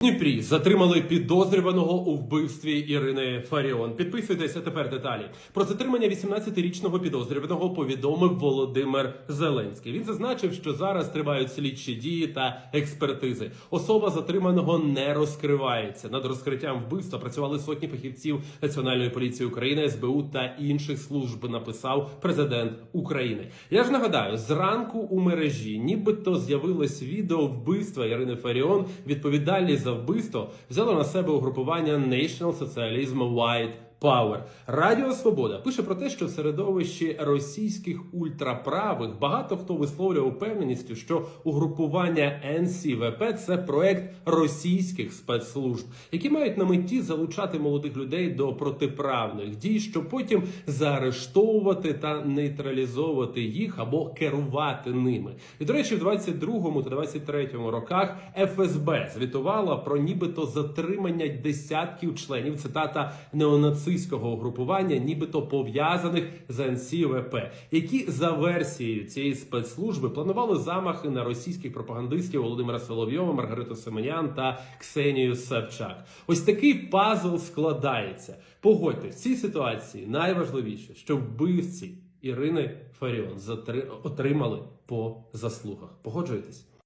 Дніпрі затримали підозрюваного у вбивстві Ірини Фаріон. Підписуйтеся тепер деталі. Про затримання 18-річного підозрюваного повідомив Володимир Зеленський. Він зазначив, що зараз тривають слідчі дії та експертизи. Особа затриманого не розкривається. Над розкриттям вбивства працювали сотні фахівців Національної поліції України, СБУ та інших служб. Написав президент України. Я ж нагадаю, зранку у мережі, нібито з'явилось відео вбивства Ірини Фаріон. Відповідальність за вбивство взяло на себе угрупування National Socialism White Power. Радіо Свобода пише про те, що в середовищі російських ультраправих багато хто висловлював впевненістю, що угрупування НСВП – це проект російських спецслужб, які мають на меті залучати молодих людей до протиправних дій, щоб потім заарештовувати та нейтралізовувати їх або керувати ними. І до речі, в 22-му та 23-му роках ФСБ звітувала про нібито затримання десятків членів цитата неонацистського угрупування, нібито пов'язаних з НСВП, які за версією цієї спецслужби планували замахи на російських пропагандистів Володимира Соловйова, Маргариту Семенян та Ксенію Савчак. Ось такий пазл складається. Погодьте, в цій ситуації найважливіше, що вбивці Ірини Фаріон отримали по заслугах. Погоджуєтесь?